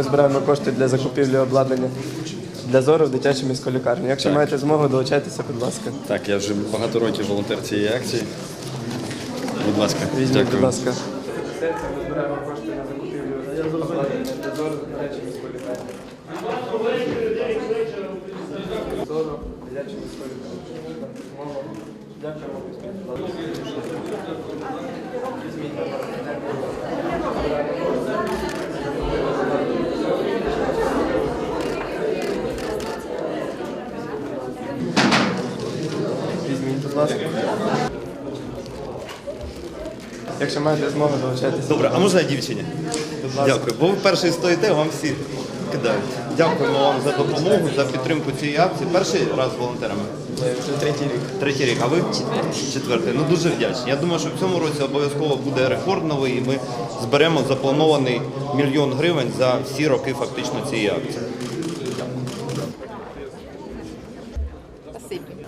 ми збираємо кошти для закупівлі обладнання для зору в дитячій міській лікарні. Якщо Так. маєте змогу, долучайтеся, будь ласка. Так, я вже багато років волонтер цієї акції. Будь ласка, Візьміть, дякую. будь ласка. Ми збираємо кошти на закупівлю обладнання для зору в дитячій міській лікарні. Зору в дитячій міській лікарні. Дякуємо. Візьміть, будь ласка. Якщо маєте змогу, долучайтеся. Добре, а можна дівчині? Дякую. Бо ви перший стоїте, вам всі кидають. Дякуємо вам за допомогу, за підтримку цієї акції. Перший раз волонтерами. Е, Вже третій рік. Третій рік, а ви четвертий. Ну дуже вдячні. Я думаю, що в цьому році обов'язково буде рекорд новий, і ми зберемо запланований мільйон гривень за всі роки фактично цієї акції. Спасибо.